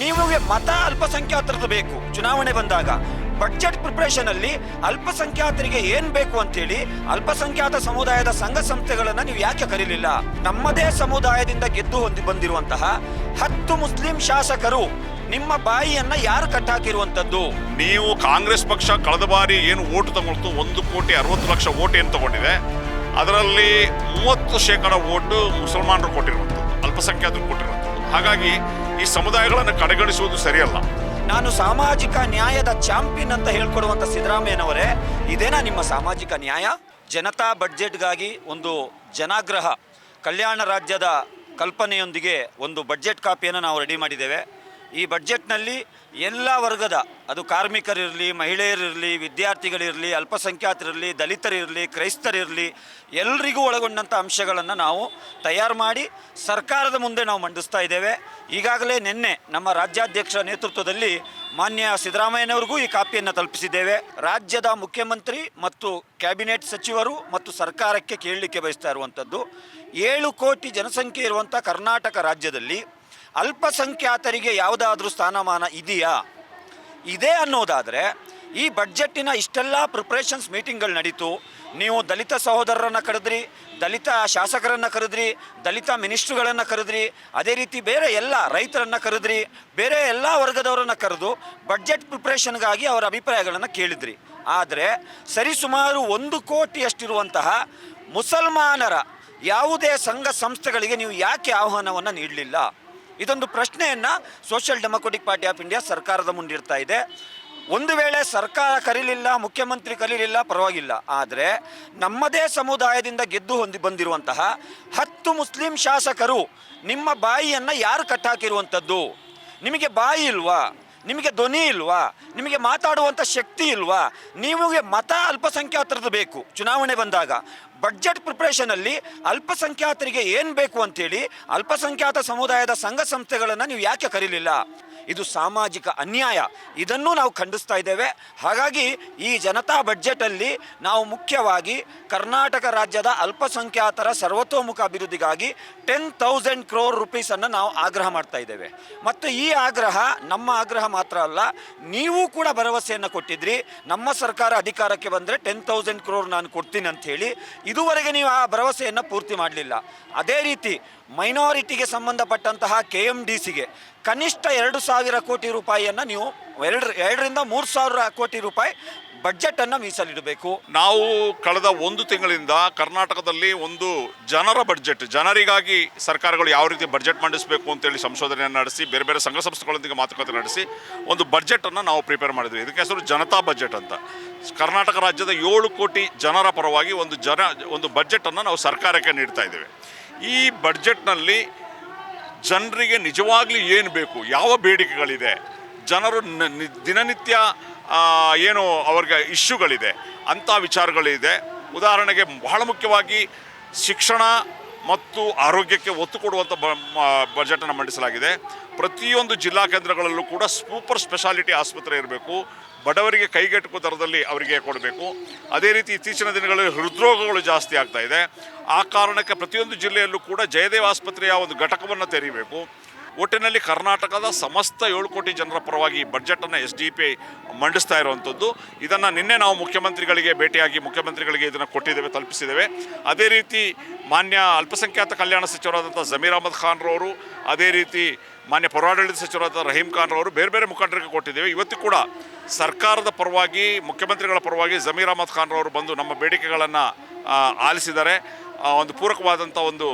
ನಿಮಗೆ ಮತ ಅಲ್ಪಸಂಖ್ಯಾತರದ್ದು ಬೇಕು. ಚುನಾವಣೆ ಬಂದಾಗ ಬಡ್ಜೆಟ್ ಪ್ರಿಪರೇಷನ್ ಅಲ್ಲಿ ಅಲ್ಪಸಂಖ್ಯಾತರಿಗೆ ಏನ್ ಬೇಕು ಅಂತೇಳಿ ಅಲ್ಪಸಂಖ್ಯಾತ ಸಮುದಾಯದ ಸಂಘ ಸಂಸ್ಥೆಗಳನ್ನ ನೀವು ಯಾಕೆ ಕರೀಲಿಲ್ಲ? ನಮ್ಮದೇ ಸಮುದಾಯದಿಂದ ಗೆದ್ದು ಹೊಂದಿ ಬಂದಿರುವಂತಹ ಹತ್ತು ಮುಸ್ಲಿಂ ಶಾಸಕರು ನಿಮ್ಮ ಬಾಯಿಯನ್ನ ಯಾರು ಕಟ್ಟಾಕಿರುವಂತದ್ದು? ನೀವು ಕಾಂಗ್ರೆಸ್ ಪಕ್ಷ ಕಳೆದ ಬಾರಿ ಏನು ಓಟು ತಗೊಳ್ತು? ಒಂದು ಕೋಟಿ ಅರವತ್ತು ಲಕ್ಷ ಓಟ್ ಏನು ತಗೊಂಡಿದೆ? ಅದರಲ್ಲಿ ಮೂವತ್ತು ಶೇಕಡ ಓಟು ಮುಸಲ್ಮಾನರು ಕೊಟ್ಟಿರುವಂಥದ್ದು, ಅಲ್ಪಸಂಖ್ಯಾತರು ಹಾಗಾಗಿ ಈ ಸಮುದಾಯಗಳನ್ನು ಕಡೆಗಣಿಸುವುದು ಸರಿಯಲ್ಲ. ನಾನು ಸಾಮಾಜಿಕ ನ್ಯಾಯದ ಚಾಂಪಿಯನ್ ಅಂತ ಹೇಳ್ಕೊಡುವಂತ ಸಿದ್ದರಾಮಯ್ಯನವರೇ, ಇದೇನಾ ನಿಮ್ಮ ಸಾಮಾಜಿಕ ನ್ಯಾಯ? ಜನತಾ ಬಡ್ಜೆಟ್ಗಾಗಿ ಒಂದು ಜನಾಗ್ರಹ, ಕಲ್ಯಾಣ ರಾಜ್ಯದ ಕಲ್ಪನೆಯೊಂದಿಗೆ ಒಂದು ಬಡ್ಜೆಟ್ ಕಾಪಿಯನ್ನು ನಾವು ರೆಡಿ ಮಾಡಿದ್ದೇವೆ. ಈ ಬಡ್ಜೆಟ್ನಲ್ಲಿ ಎಲ್ಲ ವರ್ಗದ, ಅದು ಕಾರ್ಮಿಕರಿರಲಿ, ಮಹಿಳೆಯರಿರಲಿ, ವಿದ್ಯಾರ್ಥಿಗಳಿರಲಿ, ಅಲ್ಪಸಂಖ್ಯಾತರಿರಲಿ, ದಲಿತರಿರಲಿ, ಕ್ರೈಸ್ತರಿರಲಿ, ಎಲ್ರಿಗೂ ಒಳಗೊಂಡಂಥ ಅಂಶಗಳನ್ನು ನಾವು ತಯಾರು ಮಾಡಿ ಸರ್ಕಾರದ ಮುಂದೆ ನಾವು ಮಂಡಿಸ್ತಾ ಇದ್ದೇವೆ. ಈಗಾಗಲೇ ನಿನ್ನೆ ನಮ್ಮ ರಾಜ್ಯಾಧ್ಯಕ್ಷರ ನೇತೃತ್ವದಲ್ಲಿ ಮಾನ್ಯ ಸಿದ್ದರಾಮಯ್ಯನವರಿಗೂ ಈ ಕಾಪಿಯನ್ನು ತಲುಪಿಸಿದ್ದೇವೆ. ರಾಜ್ಯದ ಮುಖ್ಯಮಂತ್ರಿ ಮತ್ತು ಕ್ಯಾಬಿನೆಟ್ ಸಚಿವರು ಮತ್ತು ಸರ್ಕಾರಕ್ಕೆ ಕೇಳಲಿಕ್ಕೆ ಬಯಸ್ತಾ ಇರುವಂಥದ್ದು, ಏಳು ಕೋಟಿ ಜನಸಂಖ್ಯೆ ಇರುವಂಥ ಕರ್ನಾಟಕ ರಾಜ್ಯದಲ್ಲಿ ಅಲ್ಪಸಂಖ್ಯಾತರಿಗೆ ಯಾವುದಾದ್ರೂ ಸ್ಥಾನಮಾನ ಇದೆಯಾ? ಇದೆ ಅನ್ನೋದಾದರೆ, ಈ ಬಡ್ಜೆಟ್ಟಿನ ಇಷ್ಟೆಲ್ಲ ಪ್ರಿಪ್ರೇಷನ್ಸ್ ಮೀಟಿಂಗ್ಗಳು ನಡೀತು. ನೀವು ದಲಿತ ಸಹೋದರರನ್ನು ಕರೆದ್ರಿ, ದಲಿತ ಶಾಸಕರನ್ನು ಕರೆದ್ರಿ, ದಲಿತ ಮಿನಿಸ್ಟ್ರುಗಳನ್ನು ಕರೆದ್ರಿ, ಅದೇ ರೀತಿ ಬೇರೆ ಎಲ್ಲ ರೈತರನ್ನು ಕರೆದ್ರಿ, ಬೇರೆ ಎಲ್ಲ ವರ್ಗದವರನ್ನು ಕರೆದು ಬಡ್ಜೆಟ್ ಪ್ರಿಪ್ರೇಷನ್ಗಾಗಿ ಅವರ ಅಭಿಪ್ರಾಯಗಳನ್ನು ಕೇಳಿದ್ರಿ. ಆದರೆ, ಸರಿಸುಮಾರು ಒಂದು ಕೋಟಿಯಷ್ಟಿರುವಂತಹ ಮುಸಲ್ಮಾನರ ಯಾವುದೇ ಸಂಘ ಸಂಸ್ಥೆಗಳಿಗೆ ನೀವು ಯಾಕೆ ಆಹ್ವಾನವನ್ನು ನೀಡಲಿಲ್ಲ? ಇದೊಂದು ಪ್ರಶ್ನೆಯನ್ನು social democratic party of India ಸರ್ಕಾರದ ಮುಂದಿಡ್ತಾ ಇದೆ. ಒಂದು ವೇಳೆ ಸರ್ಕಾರ ಕರೀಲಿಲ್ಲ, ಮುಖ್ಯಮಂತ್ರಿ ಕರೀಲಿಲ್ಲ ಪರವಾಗಿಲ್ಲ. ಆದರೆ ನಮ್ಮದೇ ಸಮುದಾಯದಿಂದ ಗೆದ್ದು ಹೊಂದಿ ಬಂದಿರುವಂತಹ ಹತ್ತು ಮುಸ್ಲಿಂ ಶಾಸಕರು ನಿಮ್ಮ ಬಾಯಿಯನ್ನು ಯಾರು ಕಟ್ಟಾಕಿರುವಂಥದ್ದು ನಿಮಗೆ ಬಾಯಿ ಇಲ್ವಾ? ನಿಮಗೆ ಧ್ವನಿ ಇಲ್ವಾ? ನಿಮಗೆ ಮಾತಾಡುವಂಥ ಶಕ್ತಿ ಇಲ್ವಾ? ನಿಮಗೆ ಮತ ಅಲ್ಪಸಂಖ್ಯಾತರದ್ದು ಬೇಕು. ಚುನಾವಣೆ ಬಂದಾಗ ಬಡ್ಜೆಟ್ ಪ್ರಿಪ್ರೇಷನಲ್ಲಿ ಅಲ್ಪಸಂಖ್ಯಾತರಿಗೆ ಏನು ಬೇಕು ಅಂತೇಳಿ ಅಲ್ಪಸಂಖ್ಯಾತ ಸಮುದಾಯದ ಸಂಘ ಸಂಸ್ಥೆಗಳನ್ನು ನೀವು ಯಾಕೆ ಕರೀಲಿಲ್ಲ? ಇದು ಸಾಮಾಜಿಕ ಅನ್ಯಾಯ. ಇದನ್ನು ನಾವು ಖಂಡಿಸ್ತಾ ಇದ್ದೇವೆ. ಹಾಗಾಗಿ ಈ ಜನತಾ ಬಜೆಟಲ್ಲಿ ನಾವು ಮುಖ್ಯವಾಗಿ ಕರ್ನಾಟಕ ರಾಜ್ಯದ ಅಲ್ಪಸಂಖ್ಯಾತರ ಸರ್ವತೋಮುಖ ಅಭಿವೃದ್ಧಿಗಾಗಿ ಟೆನ್ ತೌಸಂಡ್ ಕ್ರೋರ್ ರುಪೀಸನ್ನು ನಾವು ಆಗ್ರಹ ಮಾಡ್ತಾ ಇದ್ದೇವೆ. ಮತ್ತು ಈ ಆಗ್ರಹ ನಮ್ಮ ಆಗ್ರಹ ಮಾತ್ರ ಅಲ್ಲ, ನೀವು ಕೂಡ ಭರವಸೆಯನ್ನು ಕೊಟ್ಟಿದ್ರಿ. ನಮ್ಮ ಸರ್ಕಾರ ಅಧಿಕಾರಕ್ಕೆ ಬಂದರೆ ಟೆನ್ ತೌಸಂಡ್ ಕ್ರೋರ್ ನಾನು ಕೊಡ್ತೀನಿ ಅಂತ ಇದುವರೆಗೆ ನೀವು ಆ ಭರವಸೆಯನ್ನು ಪೂರ್ತಿ ಮಾಡಲಿಲ್ಲ. ಅದೇ ರೀತಿ ಮೈನಾರಿಟಿಗೆ ಸಂಬಂಧಪಟ್ಟಂತಹ ಕೆ ಎಂ ಡಿ ಸಿಗೆ ಕನಿಷ್ಠ ಎರಡು ಸಾವಿರ ಕೋಟಿ ರೂಪಾಯಿಯನ್ನು ನೀವು ಎರಡು, ಎರಡರಿಂದ ಮೂರು ಸಾವಿರ ಕೋಟಿ ರೂಪಾಯಿ ಬಡ್ಜೆಟನ್ನು ಮೀಸಲಿಡಬೇಕು. ನಾವು ಕಳೆದ ಒಂದು ತಿಂಗಳಿಂದ ಕರ್ನಾಟಕದಲ್ಲಿ ಒಂದು ಜನರ ಬಜೆಟ್, ಜನರಿಗಾಗಿ ಸರ್ಕಾರಗಳು ಯಾವ ರೀತಿ ಬಜೆಟ್ ಮಂಡಿಸಬೇಕು ಅಂತೇಳಿ ಸಂಶೋಧನೆಯನ್ನು ನಡೆಸಿ, ಬೇರೆ ಬೇರೆ ಸಂಘ ಸಂಸ್ಥೆಗಳೊಂದಿಗೆ ಮಾತುಕತೆ ನಡೆಸಿ ಒಂದು ಬಡ್ಜೆಟನ್ನು ನಾವು ಪ್ರಿಪೇರ್ ಮಾಡಿದ್ವಿ. ಇದಕ್ಕೆ ಹೆಸರು ಜನತಾ ಬಜೆಟ್ ಅಂತ. ಕರ್ನಾಟಕ ರಾಜ್ಯದ ಏಳು ಕೋಟಿ ಜನರ ಪರವಾಗಿ ಒಂದು ಜನ, ಒಂದು ಬಜೆಟನ್ನು ನಾವು ಸರ್ಕಾರಕ್ಕೆ ನೀಡ್ತಾ ಇದ್ದೇವೆ. ಈ ಬಡ್ಜೆಟ್ನಲ್ಲಿ ಜನರಿಗೆ ನಿಜವಾಗ್ಲೂ ಏನು ಬೇಕು? ಯಾವ ಬೇಡಿಕೆಗಳಿದೆ? ಜನರು ದಿನನಿತ್ಯ ಏನು ಅವ್ರಿಗೆ ಇಶ್ಯೂಗಳಿದೆ, ಅಂಥ ವಿಚಾರಗಳಿದೆ. ಉದಾಹರಣೆಗೆ ಬಹಳ ಮುಖ್ಯವಾಗಿ ಶಿಕ್ಷಣ ಮತ್ತು ಆರೋಗ್ಯಕ್ಕೆ ಒತ್ತು ಕೊಡುವಂಥ ಬಜೆಟನ್ನು ಮಂಡಿಸಲಾಗಿದೆ. ಪ್ರತಿಯೊಂದು ಜಿಲ್ಲಾ ಕೇಂದ್ರಗಳಲ್ಲೂ ಕೂಡ ಸೂಪರ್ ಸ್ಪೆಷಾಲಿಟಿ ಆಸ್ಪತ್ರೆ ಇರಬೇಕು. ಬಡವರಿಗೆ ಕೈಗೆಟುಕುವ ದರದಲ್ಲಿ ಅವರಿಗೆ ಕೊಡಬೇಕು. ಅದೇ ರೀತಿ ಇತ್ತೀಚಿನ ದಿನಗಳಲ್ಲಿ ಹೃದ್ರೋಗಗಳು ಜಾಸ್ತಿ ಆಗ್ತಾ ಇದೆ. ಆ ಕಾರಣಕ್ಕೆ ಪ್ರತಿಯೊಂದು ಜಿಲ್ಲೆಯಲ್ಲೂ ಕೂಡ ಜಯದೇವ ಆಸ್ಪತ್ರೆಯ ಒಂದು ಘಟಕವನ್ನು ತೆರೀಬೇಕು. ಒಟ್ಟಿನಲ್ಲಿ ಕರ್ನಾಟಕದ ಸಮಸ್ತ ಏಳು ಕೋಟಿ ಜನರ ಪರವಾಗಿ ಬಜೆಟನ್ನು ಎಸ್ ಡಿ ಪಿ ಮಂಡಿಸ್ತಾ ಇರುವಂಥದ್ದು. ಇದನ್ನು ನಿನ್ನೆ ನಾವು ಮುಖ್ಯಮಂತ್ರಿಗಳಿಗೆ ಭೇಟಿಯಾಗಿ ಮುಖ್ಯಮಂತ್ರಿಗಳಿಗೆ ಇದನ್ನು ಕೊಟ್ಟಿದ್ದೇವೆ, ತಲುಪಿಸಿದ್ದೇವೆ. ಅದೇ ರೀತಿ ಮಾನ್ಯ ಅಲ್ಪಸಂಖ್ಯಾತ ಕಲ್ಯಾಣ ಸಚಿವರಾದಂಥ ಜಮೀರ್ ಅಹಮದ್ ಖಾನ್ರವರು, ಅದೇ ರೀತಿ ಮಾನ್ಯ ಪೌರಾಡಳಿತ ಸಚಿವರಾದ ರಹೀಂ ಖಾನ್ರವರು ಬೇರೆ ಬೇರೆ ಮುಖಂಡರಿಗೆ ಕೊಟ್ಟಿದ್ದೇವೆ. ಇವತ್ತು ಕೂಡ ಸರ್ಕಾರದ ಪರವಾಗಿ, ಮುಖ್ಯಮಂತ್ರಿಗಳ ಪರವಾಗಿ ಜಮೀರ್ ಅಹಮದ್ ಖಾನ್ರವರು ಬಂದು ನಮ್ಮ ಬೇಡಿಕೆಗಳನ್ನು ಆಲಿಸಿದ್ದಾರೆ. ಒಂದು ಪೂರಕವಾದಂಥ ಒಂದು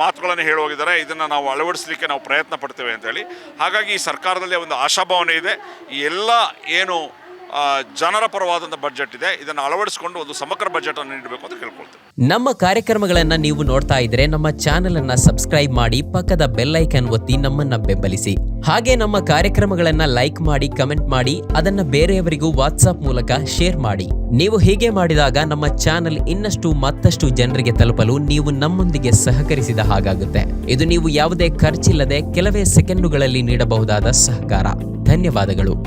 ಮಾತುಗಳನ್ನು ಹೇಳೋಗಿದ್ದಾರೆ ಇದನ್ನು ನಾವು ಅಳವಡಿಸಲಿಕ್ಕೆ ನಾವು ಪ್ರಯತ್ನ ಪಡ್ತೇವೆ ಅಂತೇಳಿ ಹಾಗಾಗಿ ಈ ಸರ್ಕಾರದಲ್ಲಿ ಒಂದು ಆಶಾಭಾವನೆ ಇದೆ. ಎಲ್ಲ ಏನು ಜನರ ಪರವಾದಂಥ ಬಜೆಟ್ ಇದೆ. ಇದನ್ನು ಅಳವಡಿಸಿಕೊಂಡು ಒಂದು ಸಮಗ್ರ ಬಜೆಟನ್ನು ನೀಡಬೇಕು ಅಂತ ಕೇಳ್ಕೊಳ್ತೇವೆ ನಮ್ಮ ಕಾರ್ಯಕ್ರಮಗಳನ್ನು ನೀವು ನೋಡ್ತಾ ಇದ್ರೆ ನಮ್ಮ ಚಾನೆಲ್ ಅನ್ನ ಸಬ್ಸ್ಕ್ರೈಬ್ ಮಾಡಿ, ಪಕ್ಕದ ಬೆಲ್ ಐಕನ್ ಒತ್ತಿ ನಮ್ಮನ್ನ ಬೆಂಬಲಿಸಿ. ಹಾಗೆ ನಮ್ಮ ಕಾರ್ಯಕ್ರಮಗಳನ್ನ ಲೈಕ್ ಮಾಡಿ ಕಮೆಂಟ್ ಮಾಡಿ, ಅದನ್ನ ಬೇರೆಯವರಿಗೂ ವಾಟ್ಸಾಪ್ ಮೂಲಕ ಶೇರ್ ಮಾಡಿ. ನೀವು ಹೀಗೆ ಮಾಡಿದಾಗ ನಮ್ಮ ಚಾನೆಲ್ ಇನ್ನಷ್ಟು ಮತ್ತಷ್ಟು ಜನರಿಗೆ ತಲುಪಲು ನೀವು ನಮ್ಮೊಂದಿಗೆ ಸಹಕರಿಸಿದ ಹಾಗಾಗುತ್ತೆ. ಇದು ನೀವು ಯಾವುದೇ ಖರ್ಚಿಲ್ಲದೆ ಕೆಲವೇ ಸೆಕೆಂಡುಗಳಲ್ಲಿ ನೀಡಬಹುದಾದ ಸಹಕಾರ. ಧನ್ಯವಾದಗಳು.